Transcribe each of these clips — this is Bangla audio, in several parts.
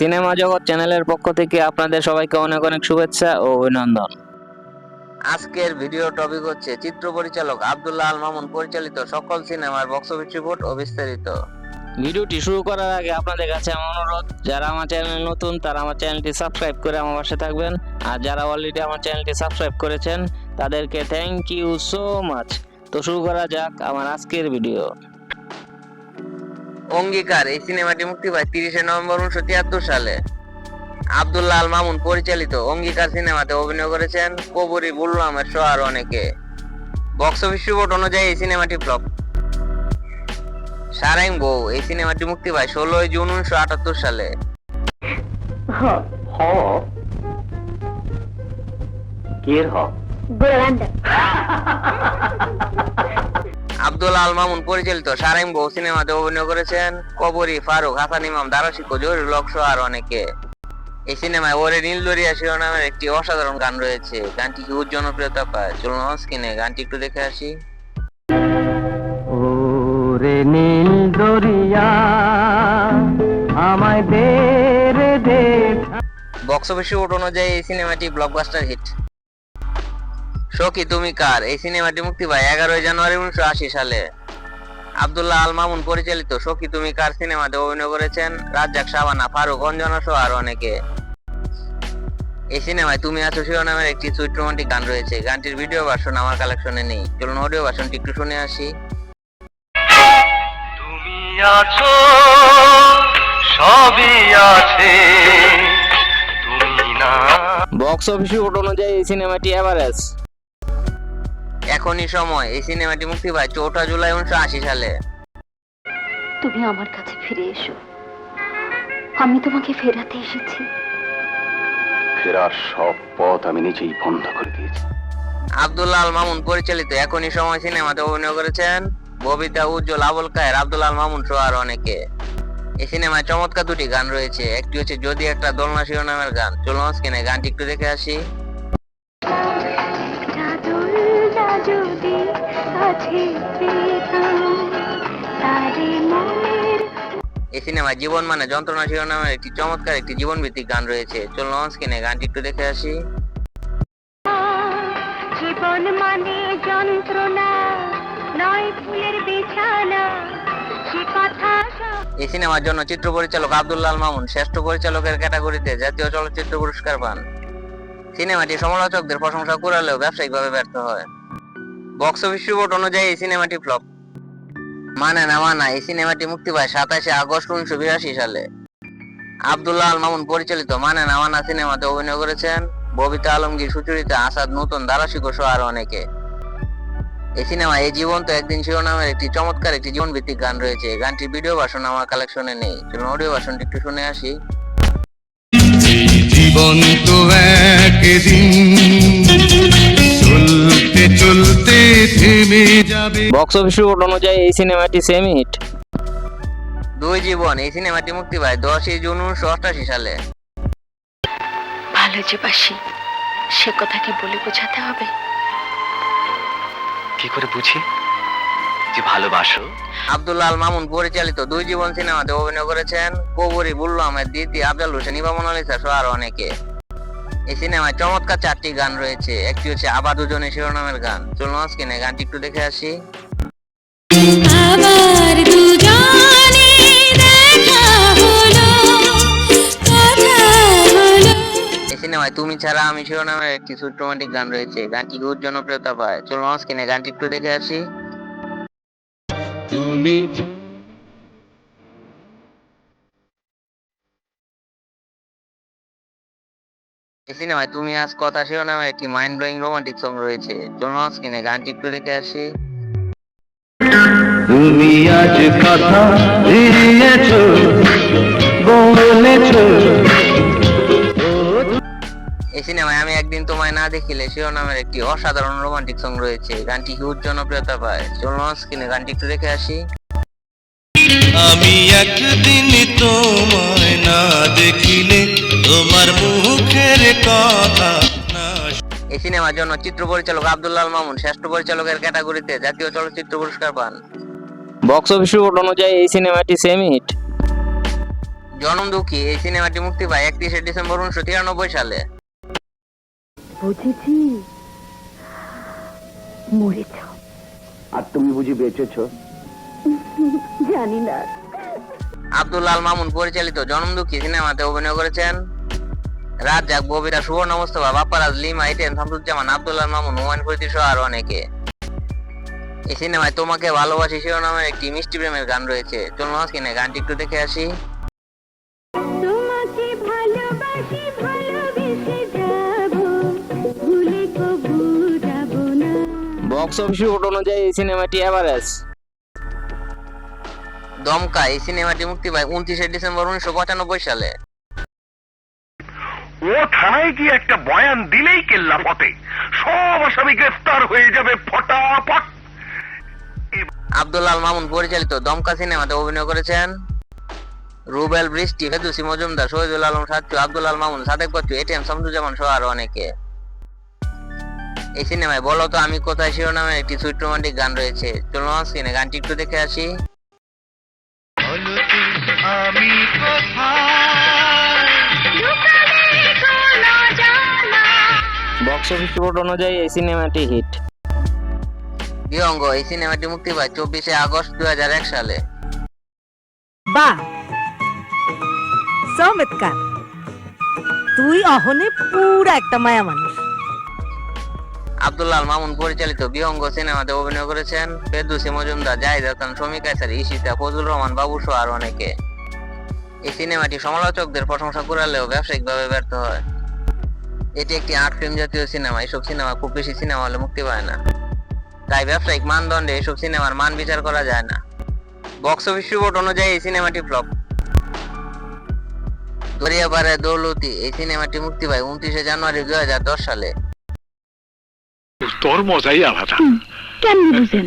সিনেমা জগৎ চ্যানেলের পক্ষ থেকে আপনাদের সবাইকে অনেক অনেক শুভেচ্ছা ও অভিনন্দন। আজকের ভিডিও টপিক হচ্ছে চিত্র পরিচালক আব্দুল্লাহ আল মামুন পরিচালিত সকল সিনেমার বক্স অফিস রিপোর্ট ও বিস্তারিত। ভিডিওটি শুরু করার আগে আপনাদের কাছে আমার অনুরোধ যারা আমার চ্যানেলে নতুন তারা আমার চ্যানেলটি সাবস্ক্রাইব করে আমার পাশে থাকবেন। আর যারা অলরেডি আমার চ্যানেলটি সাবস্ক্রাইব করেছেন তাদেরকে থ্যাংক ইউ সো মাচ তো শুরু করা যাক আমার আজকের ভিডিও অঙ্গীকার এই সিনেমাটি মুক্তি পায় তিরিশে নভেম্বর উনিশশো তিয়াত্তর সালে। আব্দুল্লাহ আল মামুন পরিচালিত অঙ্গীকার সিনেমাতে অভিনয় করেছেন কবরী বুল্লু আহমেদ সহ আর অনেকে। বক্স অফিস রিপোর্ট অনুযায়ী এই সিনেমাটি ফ্লপ। সারাইং বউ এই সিনেমাটি মুক্তি পায় ষোলোই জুন উনিশশো আটাত্তর সালে। হ. আব্দুল আল মামুন পরিচালিত সারাইং বউ সিনেমাতে অভিনয় করেছেন কবরী ফারুক হাসান ইমাম দারাশিকো জহিরুল হক সহ আর অনেকে। এই সিনেমায় ওরে নীল দরিয়া শিরোনামের একটি অসাধারণ গান রয়েছে। গানটি হিউজ জনপ্রিয়তা পায়? চলুন স্ক্রিনে গানটি একটু দেখে আসি। ওরে নীল দরিয়া আমায় দে রে দে। বক্স অফিস রিপোর্ট অনুযায়ী এই সিনেমাটি ব্লকবাস্টার হিট শোকি তুমি কার? এই সিনেমাটি মুক্তি পায় এগারোই জানুয়ারি উনিশশো আশি সালে। আবদুল্লাহ আল মামুন পরিচালিত শোকি তুমি কার সিনেমাতে অভিনয় করেছেন? রাজ্জাক শাবানা ফারুক অঞ্জনা সহ আর অনেকে। এই সিনেমায় তুমি আছো শিরোনামের একটি সুইট রোমান্টিক গান রয়েছে। গানটির ভিডিও ভার্সন আমার কালেকশনে নেই। চলুন অডিও ভার্সনটি একটু শুনে আসি। তুমি আছো সবই আছে। বক্স অফিসে রিপোর্ট অনুযায়ী এই সিনেমাটি এভারেজ এখনই সময় এই সিনেমাটি মুক্তি পায় চৌঠা জুলাই উনিশশো আশি সালে। তুমি আমার কাছে ফিরে এসো। আমি তোমাকে ফেরাতে এসেছি। ফেরার সব পথ আমি নিজেই বন্ধ করে দিয়েছি। আব্দুল্লাহ আল মামুন পরিচালিত এখনই সময় সিনেমাতে অভিনয় করেছেন ববিতা উজ্জ্বল আবুল কায়ের আব্দুল আল মামুন সহ আর অনেকে। এই সিনেমায় চমৎকার দুটি গান রয়েছে। একটি হচ্ছে যদি একটা দোলনা শিরোনামের গান। চলুন স্ক্রিনে গানটি একটু দেখে আসি। যদি কাছে এই সিনেমায় জীবন মানে যন্ত্রণা শিরোনামের একটি চমৎকার একটি জীবন ভিত্তিক গান রয়েছে। চলুন স্ক্রিনে গানটি একটু দেখে আসি। জীবন মানে যন্ত্রণা নয় ফুলের বিছানা এই সিনেমার জন্য চিত্র পরিচালক আব্দুল্লাহ আল মামুন শ্রেষ্ঠ পরিচালকের ক্যাটাগরিতে জাতীয় চলচ্চিত্র পুরস্কার পান। সিনেমাটি সমালোচকদের প্রশংসা কুড়ালেও ব্যবসায়িকভাবে ব্যর্থ হয়। বক্স অফিস রিপোর্ট অনুযায়ী এই সিনেমাটি ফ্লপ মানে না, মানা এই সিনেমাটি মুক্তি পায় সাতাশে আগস্ট উনিশশো বিরাশি সালে। আব্দুল্লাহ আল মামুন পরিচালিত মানে না, মানা সিনেমাতে অভিনয় করেছেন ববিতা আলমগীর সুচরিতা, আসাদ নতুন দারাশিকো সহ আরও অনেকে। এই সিনেমা এই জীবন তো একদিন শিরোনামের একটি চমৎকার একটি জীবন ভিত্তিক গান রয়েছে। গানটির ভিডিও ভার্সন আমার কালেকশনে নেই। চলুন অডিও ভার্সনটি একটু শুনে আসি। জীবন তো একদিন চলতে চলতে বক্স অফিস রিপোর্ট অনুযায়ী এই সিনেমাটি সেমি হিট দুই জীবন এই সিনেমাটি মুক্তি পায় দশই জুন উনিশশো অষ্টাশি সালে। ভালো যে বাসি সে কথা কি বলে বোঝাতে হবে? কি করে বুঝি যে ভালোবাসো? আব্দুল্লাহ আল মামুন পরিচালিত দুই জীবন সিনেমাতে অভিনয় করেছেন কবরী বুল্লু আহমেদ দিতি আফজাল হোসেন ইবা মোনালিসা সহ আরও অনেকে। এই সিনেমায় চমৎকার চারটি গান রয়েছে। একটি হচ্ছে আবার দুজনে শিরোনামের গান। চলুন স্ক্রিনে গানটি একটু দেখে আসি। আবার দুজনে দেখা হলো কথা হলো। এই সিনেমায় তুমি ছাড়া আমি শিরোনামের একটি রোমান্টিক গান রয়েছে। গানটি খুব জনপ্রিয়তা পায়। চলুন স্ক্রিনে গানটি একটু দেখে আসি। তুমি এই সিনেমায় তুমি আজ কথা শিরোনামের একটি মাইন্ড ব্লোয়িং রোমান্টিক সং রয়েছে। চলুন স্ক্রিনে গানটি একটু দেখে আসি। তুমি আজ কথা দিয়েছ বলেছ। এই সিনেমায় আমি একদিন তোমায় না দেখিলে শিরোনামের একটি অসাধারণ রোমান্টিক সং রয়েছে। গানটি হিউজ জনপ্রিয়তা পায়। চলুন স্ক্রিনে গানটি একটু দেখে আসি। আমি একদিন তোমায় না দেখিলে তোমার মুখের কথা এই সিনেমার জন্য চিত্র পরিচালক আব্দুল্লাহ আল মামুন শ্রেষ্ঠ পরিচালকের ক্যাটাগরিতে জাতীয় চলচ্চিত্র পুরস্কার পান। বক্স অফিস রিপোর্ট অনুযায়ী এই সিনেমাটি সেমি হিট জনম দুঃখী এই সিনেমাটি মুক্তি পায় একত্রিশে ডিসেম্বর উনিশশো তিরানব্বই সালে। বুঝেছি। মরেছ। আর তুমি বুঝি বেঁচেছ? জানি না। আব্দুল আল মামুন পরিচালিত জনম দুঃখী সিনেমাতে অভিনয় করেছেন রাজ্জাক ববিতা সুবর্ণ মোস্তফা বাপ্পারাজ লিমা ইটেন শামসুজ্জামান আব্দুল আল মামুন হুমায়ুন ফরিদি সহ আরও অনেকে। এই সিনেমায় তোমাকে ভালোবাসি শিরোনামের একটি মিষ্টি প্রেমের গান রয়েছে। চলুন কিনে গানটি একটু দেখে আসি। তোমাকে ভালোবাসি ভালোবেসে যাব ভুলে কবু যাব না। বক্স অফিস রিপোর্ট অনুযায়ী এই সিনেমাটি এভারেজ। দমকা এই সিনেমাটি মুক্তি পায় উনত্রিশে ডিসেম্বর উনিশশো পঁচানব্বই সালে। ও থানায় গিয়ে একটা বয়ান দিলেই কেল্লা ফতে সব আসামি গ্রেফতার হয়ে যাবে ফটাফট। আব্দুল আল মামুন পরিচালিত দমকা সিনেমাতে অভিনয় করেছেন Rubel Brishty Ferdousi Majumdar Shahidul Alam Sachchu Abdul Al Mamun Sadek Bachchu A T M Shamsuzzaman সহ আরও অনেকে। এই সিনেমায় বলো তো আমি কোথায় শিরোনামের একটি সুইট রোমান্টিক গান রয়েছে? চলুন স্ক্রিনে গানটি একটু দেখে আসি। আমি কোথায় রিপোর্ট অনুযায়ী এই সিনেমাটি হিট এই সিনেমাটি মুক্তি পায় চব্বিশে আগস্ট দুই হাজার এক সালে। বাহ চমৎকার তুই অহনে পুরা একটা মায়া মানুষ। আব্দুল্লাহ মামুন পরিচালিত বিহঙ্গ সিনেমাতে অভিনয় করেছেন ফেরদৌসি মজুমদার জাহিদ হাসান শমী কায়সার ঈশিতা ফজলুর রহমান বাবু সহ আর অনেকে। এই সিনেমাটি সমালোচকদের প্রশংসা করালেও ব্যবসায়িকভাবে ব্যর্থ হয়। এটি একটি আর্ট ফিল্ম জাতীয় সিনেমা। এসব সিনেমা খুব বেশি সিনেমা হলে মুক্তি পায় না। তাই ব্যবসায়িক মানদণ্ডে এসব সিনেমার মান বিচার করা যায় না। বক্স অফিস রিপোর্ট অনুযায়ী এই সিনেমাটি ফ্লপ। দরিয়াপাড়ায় দৌলতি এই সিনেমাটি মুক্তি পায় উনত্রিশে জানুয়ারি দুই সালে। তোর মজাই আলাদা। কেমন বুঝেন?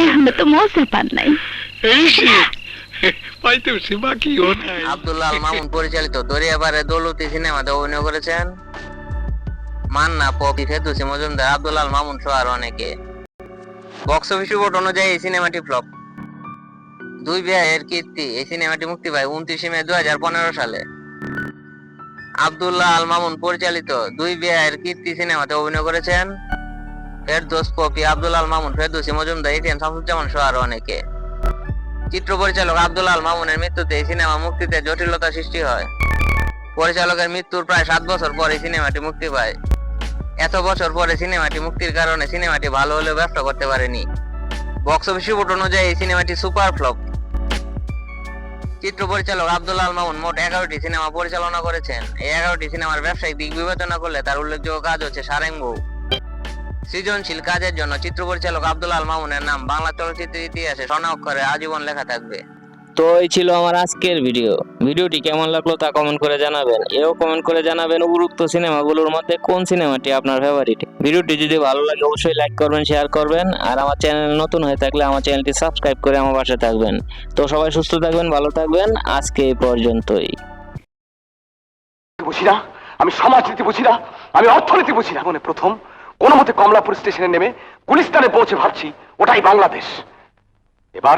এখনও তো মজা পান নাই। আব্দুল্লাহ মামুন পরিচালিত দরিয়াপাড়ে দৌলতি সিনেমাতে অভিনয় করেছেন মান্না পপি ফেদুসি মজুমদার আব্দুল্লাহ আল মামুন সহ আরও অনেকে। বক্স অফিস রিপোর্ট অনুযায়ী এই সিনেমাটি ফ্লপ দুই বিয়ের কীর্তি, এই সিনেমাটি মুক্তি পায় উনত্রিশে মে দুই হাজার পনেরো সালে। আব্দুল্লাহ আল মামুন পরিচালিত দুই বিয়ের কীর্তি সিনেমাতে অভিনয় করেছেন ফেরদোস পপি আব্দুল আল মামুন, ফেরদৌসি মজুমদার ইতিহান শামসুজ্জামান সহ আরও অনেকে। চিত্র পরিচালক আব্দুল আল মামুনের মৃত্যুতে এই সিনেমা মুক্তিতে জটিলতা সৃষ্টি হয়। পরিচালকের মৃত্যুর প্রায় সাত বছর পর এই সিনেমাটি মুক্তি পায়। এত বছর পরে সিনেমাটি মুক্তির কারণে সিনেমাটি ভালো হলেও ব্যবসা করতে পারেনি। বক্স অফিস রিপোর্ট অনুযায়ী সিনেমাটি সুপার ফ্লপ চিত্র পরিচালক আব্দুল আল মামুন মোট এগারোটি সিনেমা পরিচালনা করেছেন। এই এগারোটি সিনেমার ব্যবসায়িক দিক বিবেচনা করলে তার উল্লেখযোগ্য কাজ হচ্ছে সারেঙ্গ সৃজনশীল কাজের জন্য চিত্র পরিচালক আব্দুল আল মামুনের নাম বাংলা চলচ্চিত্রের ইতিহাসে স্বর্ণ অক্ষরে আজীবন লেখা থাকবে। তো এই ছিল আমার আজকের ভিডিও ভিডিওটি কেমন লাগল তা কমেন্ট করে জানাবেন। এও কমেন্ট করে জানাবেন উপরোক্ত সিনেমাগুলোর মধ্যে কোন সিনেমাটি আপনার ফেভারিট ভিডিওটি যদি ভালো লাগে, অবশ্যই লাইক করবেন শেয়ার করবেন। আর আমার চ্যানেল নতুন হয়ে থাকলে আমার চ্যানেলটি সাবস্ক্রাইব করে আমার পাশে থাকবেন। তো সবাই সুস্থ থাকবেন, ভালো থাকবেন। আজকে এই পর্যন্তই। বুঝি না আমি সমাজনীতি বুঝি না আমি অর্থনীতি বুঝি না মানে প্রথম কোনো মতে কমলাপুর স্টেশনে নেমে গুলিস্তানে পৌঁছে ভাবছি, ওটাই বাংলাদেশ।